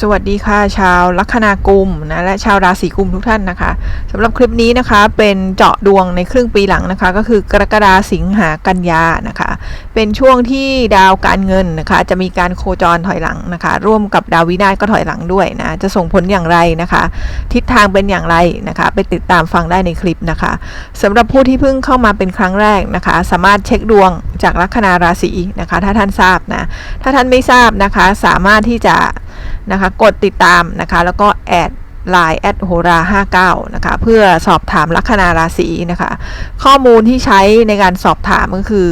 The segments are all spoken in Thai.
สวัสดีค่ะ ชาวลัคนากุมนะและชาวราศีกุมทุกท่านนะคะสำหรับคลิปนี้นะคะเป็นเจาะดวงในครึ่งปีหลังนะคะ ก็คือกรกฎาสิงหากันยานะคะ เป็นช่วงที่ดาวการเงินนะคะ จะมีการโคจรถอยหลังนะคะ ร่วมกับดาววินาศก็ถอยหลังด้วยนะจะส่งผลอย่างไรนะคะ ทิศทางเป็นอย่างไรนะคะ ไปติดตามฟังได้ในคลิปนะคะสำหรับผู้ที่เพิ่งเข้ามาเป็นครั้งแรกนะคะ สามารถเช็คดวงจากลัคนาราศีนะคะ ถ้าท่านทราบนะถ้าท่านไม่ทราบนะคะ สามารถที่จะ นะคะ กดติดตามนะคะ แล้วก็แอดไลน์แอดโหรา 59 นะคะ เพื่อสอบถามลัคนาราศีนะคะ ข้อมูลที่ใช้ในการสอบถามก็คือ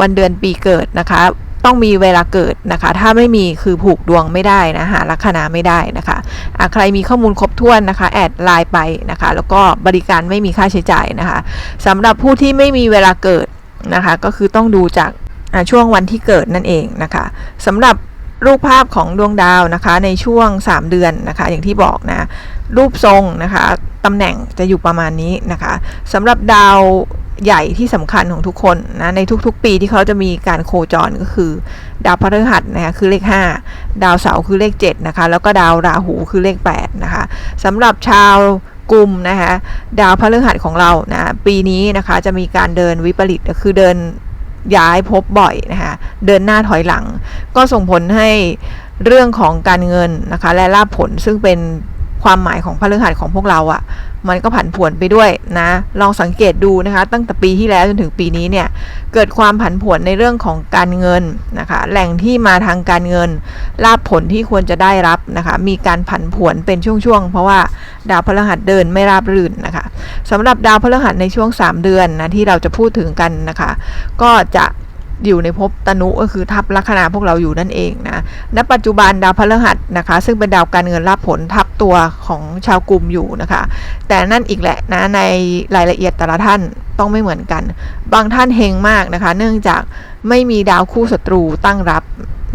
วันเดือนปีเกิดนะคะ ต้องมีเวลาเกิดนะคะ ถ้าไม่มีคือผูกดวงไม่ได้นะหาลัคนาไม่ได้นะคะะใครมีข้อมูลครบถ้วนนะคะ แอดไลน์ไปนะคะ แล้วก็บริการไม่มีค่าใช้จ่ายนะคะสำหรับผู้ที่ไม่มีเวลาเกิดนะคะ ก็คือต้องดูจากช่วงวันที่เกิดนั่นเองนะคะสำหรับ รูปภาพของดวงดาวนะคะ ในช่วง 3 เดือนนะคะ อย่างที่บอกนะ รูปทรงนะคะตำแหน่งจะอยู่ประมาณนี้นะคะสำหรับดาวใหญ่ที่สำคัญของทุกคนนะในทุกๆ ปีที่เขาจะมีการโคจรก็คือ ดาวพฤหัสนะคะคือเลข 5 ดาวเสาร์คือเลข7นะคะแล้วก็ดาวราหูคือเลข8นะคะสำหรับชาวกลุ่มนะคะดาวพฤหัสของเรานะปีนี้นะคะจะมีการเดินวิปริตคือเดิน ย้ายพบบ่อยนะคะเดินหน้าถอยหลัง ก็ส่งผลให้เรื่องของการเงินนะคะและลาภผลซึ่งเป็น ความหมายของพฤหัสของพวกเราอะ่ะ มันก็ผันผวนไปด้วยนะ ลองสังเกตดูนะคะ ตั้งแต่ปีที่แล้วจนถึงปีนี้เนี่ย เกิดความผันผวนในเรื่องของการเงินนะคะ แหล่งที่มาทางการเงิน ลาภผลที่ควรจะได้รับนะคะ มีการผันผวนเป็นช่วงๆ เพราะว่าดาวพฤหัสเดินไม่ราบรื่นนะคะสำหรับดาวพฤหัสในช่วง 3 เดือนนะที่เราจะพูดถึงกันนะคะ ก็จะ อยู่ในภพตนุก็คือทับลัคนาพวกเราอยู่นั่นเองนะณปัจจุบันดาวพฤหัสนะคะ ซึ่งเป็นดาวการเงินรับผลทับตัวของชาวกลุ่มอยู่นะคะ แต่นั่นอีกแหละนะในรายละเอียดแต่ละท่านต้องไม่เหมือนกัน บางท่านเฮงมากนะคะ เนื่องจากไม่มีดาวคู่ศัตรูตั้งรับ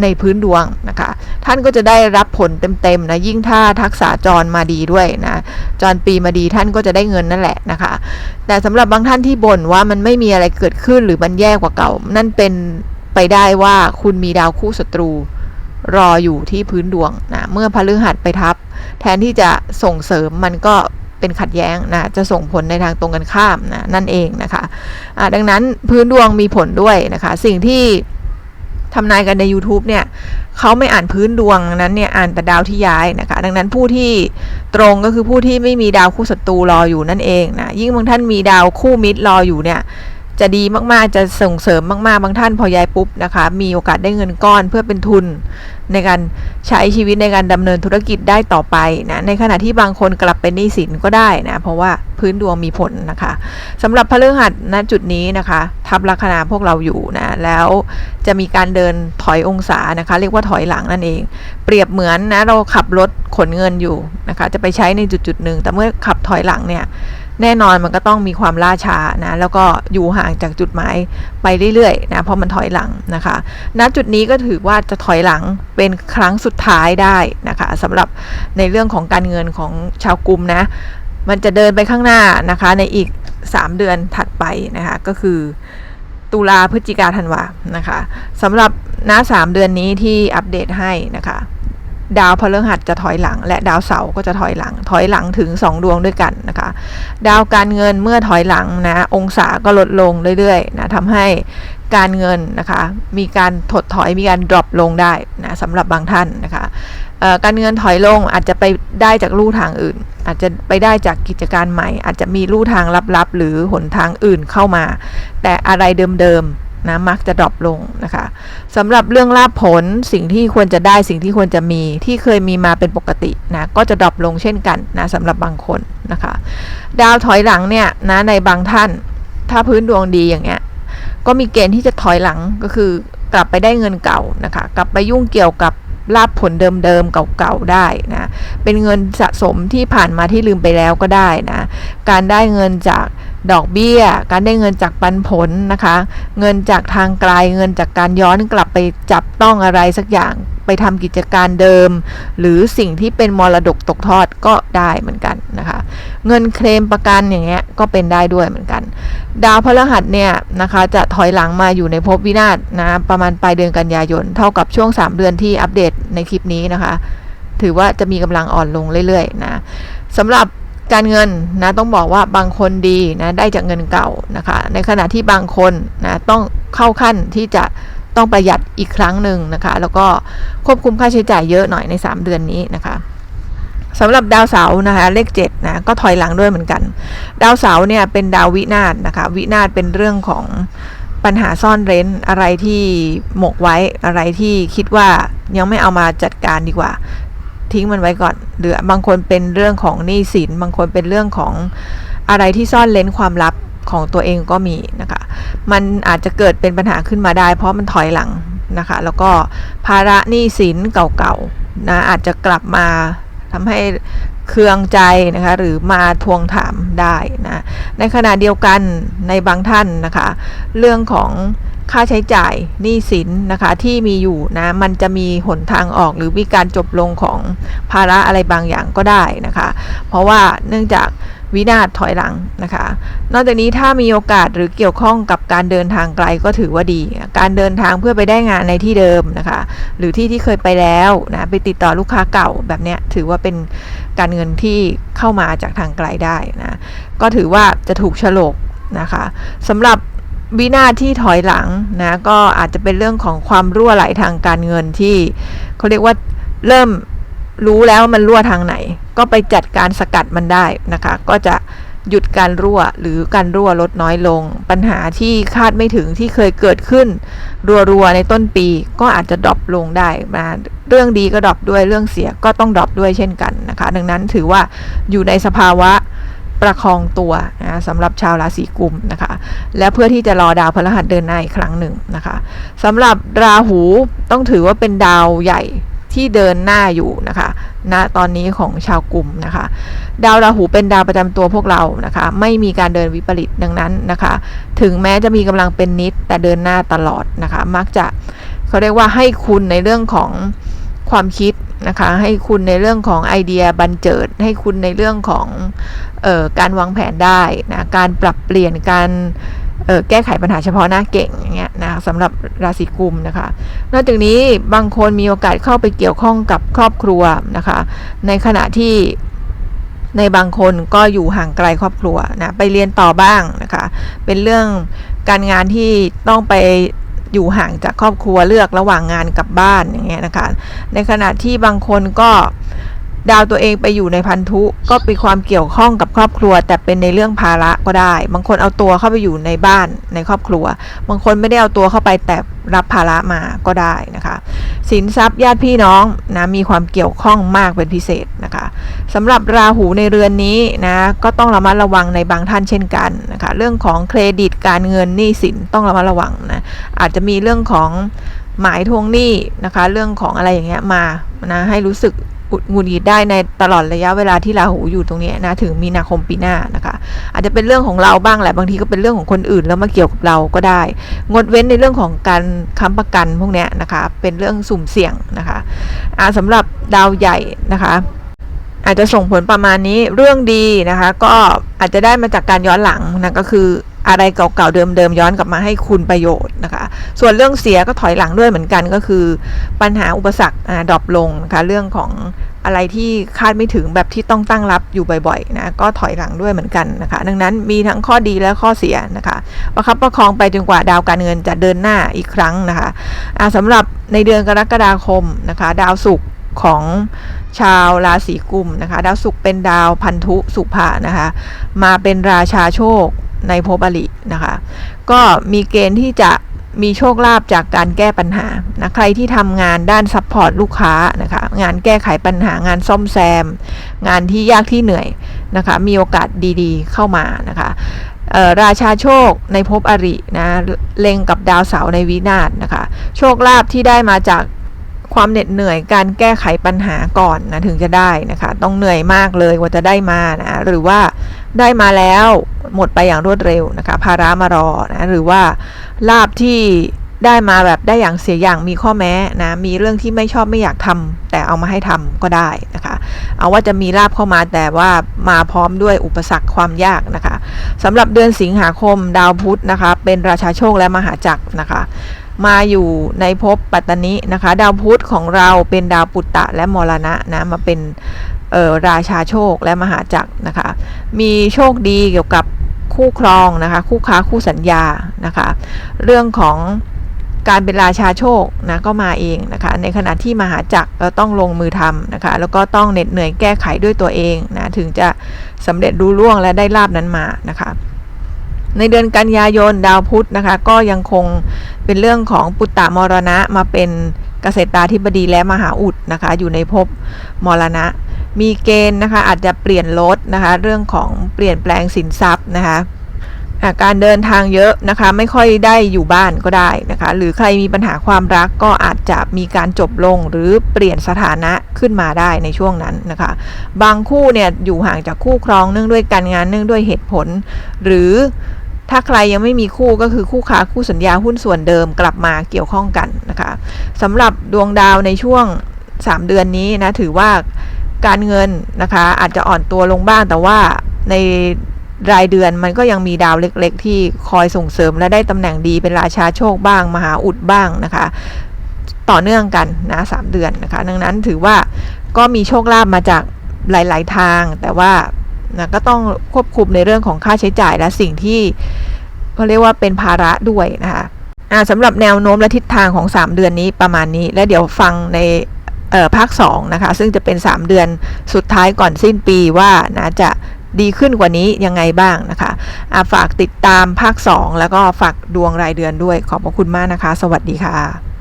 ในพื้นดวงนะคะ ท่านก็จะได้รับผลเต็มๆนะยิ่งถ้าทักษะจรมาดีด้วยนะจรปีมาดีท่านก็จะได้เงินนั่นแหละนะคะ แต่สำหรับบางท่านที่บ่นว่ามันไม่มีอะไรเกิดขึ้นหรือมันแย่กว่าเก่า นั่นเป็นไปได้ว่าคุณมีดาวคู่ศัตรูรออยู่ที่พื้นดวงนะเมื่อพฤหัสไปทับ แทนที่จะส่งเสริมมันก็เป็นขัดแย้งนะจะส่งผลในทางตรงกันข้ามนะนั่นเองนะคะะดังนั้นพื้นดวงมีผลด้วยนะคะ สิ่งที่ ทำนายกันใน YouTube เนี่ยเขาไม่อ่านพื้นดวงนั้นเนี่ยอ่านแต่ดาวที่ย้ายนะคะดังนั้นผู้ที่ตรงก็คือผู้ที่ไม่มีดาวคู่ศัตรูรออยู่นั่นเองนะยิ่งบางท่านมีดาวคู่มิตรรออยู่เนี่ย จะดีมากๆ จะส่งเสริมมากๆ บางท่านพอย้ายปุ๊บนะคะ มีโอกาสได้เงินก้อนเพื่อเป็นทุน ในการใช้ชีวิตในการดำเนินธุรกิจได้ต่อไปนะ ในขณะที่บางคนกลับเป็นหนี้สินก็ได้นะ เพราะว่าพื้นดวงมีผลนะคะสำหรับพฤหัสณจุดนี้นะคะ ทับลัคนาพวกเราอยู่นะ แล้วจะมีการเดินถอยองศานะคะ เรียกว่าถอยหลังนั่นเอง เปรียบเหมือนนะเราขับรถขนเงินอยู่นะคะ จะไปใช้ในจุดจุดหนึ่งแต่เมื่อขับถอยหลังเนี่ย แน่นอนมันก็ต้องมีความล่าช้านะแล้วก็อยู่ห่างจากจุดหมายไปเรื่อยๆนะเพราะมันถอยหลังนะคะณจุดนี้ก็ถือว่าจะถอยหลังเป็นครั้งสุดท้ายได้นะคะสำหรับในเรื่องของการเงินของชาวกลุ่มนะมันจะเดินไปข้างหน้านะคะในอีก 3 เดือนถัดไปนะคะก็คือตุลาพฤศจิกาธันวานะคะสำหรับหน้า3เดือนนี้ที่อัปเดตให้นะคะ ดาวพฤหัสจะถอยหลัง และดาวเสาร์ก็จะถอยหลัง ถอยหลังถึง 2 ดวงด้วยกันนะคะ ดาวการเงินเมื่อถอยหลังนะองศาก็ลดลงเรื่อยๆนะทำให้การเงินนะคะมีการถดถอยมีการดรอปลงได้นะสำหรับบางท่านนะคะการเงินถอยลงอาจจะไปได้จากลู่ทางอื่น อาจจะไปได้จากกิจการใหม่ อาจจะมีลู่ทางลับๆ หรือหนทางอื่นเข้ามา แต่อะไรเดิมๆ นะมักจะดรอปลงนะคะสำหรับเรื่องลาภผลสิ่งที่ควรจะได้สิ่งที่ควรจะมีที่เคยมีมาเป็นปกตินะก็จะดรอปลงเช่นกันนะสำหรับบางคนนะคะ ดาวถอยหลังเนี่ยนะในบางท่าน ถ้าพื้นดวงดีอย่างเงี้ยก็มีเกณฑ์ที่จะถอยหลังก็คือกลับไปได้เงินเก่านะคะ กลับไปยุ่งเกี่ยวกับลาบผลเดิมๆเก่าๆได้นะ เป็นเงินสะสมที่ผ่านมาที่ลืมไปแล้วก็ได้นะ การได้เงินจาก ดอกเบี้ย การได้เงินจากปันผลนะคะ เงินจากทางไกล เงินจากการย้อนกลับไปจับต้องอะไรสักอย่าง ไปทำกิจการเดิม หรือสิ่งที่เป็นมรดกตกทอดก็ได้เหมือนกันนะคะ เงินเคลมประกันอย่างเงี้ยก็เป็นได้ด้วยเหมือนกัน ดาวพฤหัสเนี่ยนะคะจะถอยหลังมาอยู่ในภพวินาศนะประมาณปลายเดือนกันยายน เท่ากับช่วง 3 เดือนที่อัปเดตในคลิปนี้นะคะ ถือว่าจะมีกำลังอ่อนลงเรื่อยๆนะสำหรับ การเงินนะต้องบอกว่าบางคนดีนะได้จากเงินเก่านะคะ ในขณะที่บางคนนะต้องเข้าขั้นที่จะต้องประหยัดอีกครั้งหนึ่งนะคะ แล้วก็ควบคุมค่าใช้จ่ายเยอะหน่อยใน 3 เดือนนี้นะคะสำหรับดาวเสาร์นะคะเลข7นะก็ถอยหลังด้วยเหมือนกัน ดาวเสาร์เนี่ยเป็นดาววินาศนะคะ วินาศเป็นเรื่องของปัญหาซ่อนเร้นอะไรที่หมกไว้อะไรที่คิดว่ายังไม่เอามาจัดการดีกว่า ทิ้งมันไว้ก่อน หรือบางคนเป็นเรื่องของหนี้สิน บางคนเป็นเรื่องของอะไรที่ซ่อนเล้นความลับของตัวเองก็มีนะคะ มันอาจจะเกิดเป็นปัญหาขึ้นมาได้ เพราะมันถอยหลังนะคะ แล้วก็ภาระหนี้สินเก่าๆนะอาจจะกลับมาทำให้เคืองใจนะคะหรือมาทวงถามได้นะในขณะเดียวกันในบางท่านนะคะ เรื่องของ ค่าใช้จ่ายหนี้สินนะคะที่มีอยู่นะมันจะมีหนทางออกหรือมีการจบลงของภาระอะไรบางอย่างก็ได้นะคะ เพราะว่าเนื่องจากวินาศถอยหลังนะคะ นอกจากนี้ถ้ามีโอกาสหรือเกี่ยวข้องกับการเดินทางไกลก็ถือว่าดี การเดินทางเพื่อไปได้งานในที่เดิมนะคะ หรือที่ที่เคยไปแล้วนะไปติดต่อลูกค้าเก่าแบบเนี้ยถือว่าเป็นการเงินที่เข้ามาจากทางไกลได้นะ ก็ถือว่าจะถูกฉลกนะคะสำหรับ วินาที่ถอยหลังนะก็อาจจะเป็นเรื่องของความรั่วไหลทางการเงินที่เขาเรียกว่าเริ่มรู้แล้วมันรั่วทางไหน ก็ไปจัดการสกัดมันได้นะคะ ก็จะหยุดการรั่วหรือการรั่วลดน้อยลง ปัญหาที่คาดไม่ถึงที่เคยเกิดขึ้น รัวๆในต้นปีก็อาจจะดรอปลงได้มาเรื่องดีก็ดรอปด้วยเรื่องเสียก็ต้องดรอปด้วยเช่นกันนะคะ ดังนั้นถือว่าอยู่ในสภาวะ ประคองตัวนะสำหรับชาวราศีกุมนะคะ และเพื่อที่จะรอดาวพฤหัสเดินหน้าอีกครั้งหนึ่งนะคะสำหรับราหูต้องถือว่าเป็นดาวใหญ่ที่เดินหน้าอยู่นะคะณนะตอนนี้ของชาวกลุ่มนะคะ ดาวราหูเป็นดาวประจำตัวพวกเรานะคะ ไม่มีการเดินวิปริตดังนั้นนะคะ ถึงแม้จะมีกำลังเป็นนิดแต่เดินหน้าตลอดนะคะ มักจะเขาเรียกว่าให้คุณในเรื่องของ ความคิดนะคะ ให้คุณในเรื่องของไอเดียบันเจิด ให้คุณในเรื่องของออการวางแผนได้นะการปรับเปลี่ยนการแก้ไขปัญหาเฉพาะหน้าเก่งอย่างเงี้ยนะสำหรับราศีกุมนะคะ นอกจากนี้บางคนมีโอกาสเข้าไปเกี่ยวข้องกับครอบครัวนะคะ ในขณะที่ในบางคนก็อยู่ห่างไกลครอบครัวนะไปเรียนต่อบ้างนะคะ เป็นเรื่องการงานที่ต้องไป อยู่ห่างจากครอบครัวเลือกระหว่างงานกับบ้านอย่างเงี้ยนะคะ ในขณะที่บางคนก็ ดาวตัวเองไปอยู่ในพันธุก็เป็นความเกี่ยวข้องกับครอบครัว แต่เป็นในเรื่องภาระก็ได้ บางคนเอาตัวเข้าไปอยู่ในบ้านในครอบครัว บางคนไม่ได้เอาตัวเข้าไปแต่รับภาระมาก็ได้นะคะสินทรัพย์ญาติพี่น้องนะมีความเกี่ยวข้องมากเป็นพิเศษนะคะสำหรับราหูในเรือนนี้นะก็ต้องระมัดระวังในบางท่านเช่นกันนะคะเรื่องของเครดิตการเงินหนี้สินต้องระมัดระวังนะอาจจะมีเรื่องของหมายทวงหนี้นะคะ เรื่องของอะไรอย่างเงี้ยมานะให้รู้สึก หงุดหงิดได้ในตลอดระยะเวลาที่ราหูอยู่ตรงนี้นะถึงมีนาคมปีหน้านะคะ อาจจะเป็นเรื่องของเราบ้างแหละบางทีก็เป็นเรื่องของคนอื่นแล้วมาเกี่ยวกับเราก็ได้ งดเว้นในเรื่องของการค้ำประกันพวกนี้นะคะเป็นเรื่องสุ่มเสี่ยงนะคะะสำหรับดาวใหญ่นะคะอาจจะส่งผลประมาณนี้เรื่องดีนะคะ ก็อาจจะได้มาจากการย้อนหลังนะก็คือ อะไรเก่าๆเดิมๆย้อนกลับมาให้คุณประโยชน์นะคะ ส่วนเรื่องเสียก็ถอยหลังด้วยเหมือนกันก็คือ ปัญหาอุปสรรคดรอปลงนะคะเรื่องของอะไรที่คาดไม่ถึงแบบที่ต้องตั้งรับอยู่บ่อยๆนะก็ถอยหลังด้วยเหมือนกันนะคะ ดังนั้นมีทั้งข้อดีและข้อเสียนะคะประคับประคองไปจนกว่าดาวการเงินจะเดินหน้าอีกครั้งนะคะะสำหรับในเดือนกรกฎาคมนะคะ ดาวศุกร์ของชาวราศีกุมนะคะ ดาวศุกร์เป็นดาวพันธุสุภานะคะ มาเป็นราชาโชคในภพอรินะคะ ก็มีเกณฑ์ที่จะมีโชคลาภจากการแก้ปัญหานะใครที่ทำงานด้านซัพพอร์ตลูกค้านะคะ งานแก้ไขปัญหางานซ่อมแซม งานที่ยากที่เหนื่อยนะคะ มีโอกาสดีๆ เข้ามานะคะราชาโชคในภพอรินะเล็งกับดาวเสาร์ในวินาศนะคะ โชคลาภที่ได้มาจาก ความเหน็ดเหนื่อยการแก้ไขปัญหาก่อนนะถึงจะได้นะคะ ต้องเหนื่อยมากเลยกว่าจะได้มานะหรือว่าได้มาแล้วหมดไปอย่างรวดเร็วนะคะภาระมารอนะหรือว่าลาบที่ได้มาแบบได้อย่างเสียอย่างมีข้อแม้นะมีเรื่องที่ไม่ชอบไม่อยากทำแต่เอามาให้ทำก็ได้นะคะ เอาว่าจะมีลาบเข้ามาแต่ว่ามาพร้อมด้วยอุปสรรคความยากนะคะสำหรับเดือนสิงหาคมดาวพุธนะคะ เป็นราชาโชคและมหาจักรนะคะ มาอยู่ในภพปัตตนินะคะ ดาวพุธของเราเป็นดาวปุตตะและมรณะนะมาเป็นออราชาโชคและมหาจักรนะคะ มีโชคดีเกี่ยวกับคู่ครองนะคะ คู่ค้าคู่สัญญานะคะ เรื่องของการเป็นราชาโชคนะก็มาเองนะคะ ในขณะที่มหาจักรเราต้องลงมือทำนะคะ แล้วก็ต้องเหน็ดเหนื่อยแก้ไขด้วยตัวเองนะถึงจะสำเร็จรู้ล่วงและได้ลาบนั้นมานะคะ ในเดือนกันยายนดาวพุธนะคะ ก็ยังคงเป็นเรื่องของปุตตะมรณะมาเป็นเกษตราธิบดีและมหาอุดนะคะ อยู่ในภพมรณะ มีเกณฑ์นะคะอาจจะเปลี่ยนรถนะคะ เรื่องของเปลี่ยนแปลงสินทรัพย์นะคะอะการเดินทางเยอะนะคะไม่ค่อยได้อยู่บ้านก็ได้นะคะ หรือใครมีปัญหาความรักก็อาจจะมีการจบลงหรือเปลี่ยนสถานะขึ้นมาได้ในช่วงนั้นนะคะ บางคู่เนี่ยอยู่ห่างจากคู่ครองเนื่องด้วยการงานเนื่องด้วยเหตุผล หรือ ถ้าใครยังไม่มีคู่ก็คือคู่ค้าคู่สัญญาหุ้นส่วนเดิมกลับมาเกี่ยวข้องกันนะคะสำหรับดวงดาวในช่วง 3 เดือนนี้นะถือว่าการเงินนะคะอาจจะอ่อนตัวลงบ้างแต่ว่าในรายเดือนมันก็ยังมีดาวเล็กๆ ที่คอยส่งเสริมและได้ตำแหน่งดีเป็นราชาโชคบ้าง มหาอุดบ้างนะคะ ต่อเนื่องกันนะสามเดือนนะคะ ดังนั้นถือว่าก็มีโชคลาภมาจากหลาย ๆ ทางแต่ว่า นะก็ต้องควบคุมในเรื่องของค่าใช้จ่ายและสิ่งที่เขาเรียกว่าเป็นภาระด้วยนะคะสำหรับแนวโน้มและทิศทางของ 3 เดือนนี้ประมาณนี้ แล้วเดี๋ยวฟังในภาค2นะคะซึ่งจะเป็น 3 เดือนสุดท้ายก่อนสิ้นปีว่านะจะดีขึ้นกว่านี้ยังไงบ้างนะคะฝากติดตามภาค 2 แล้วก็ฝากดวงรายเดือนด้วยขอบพระคุณมากนะคะ สวัสดีค่ะ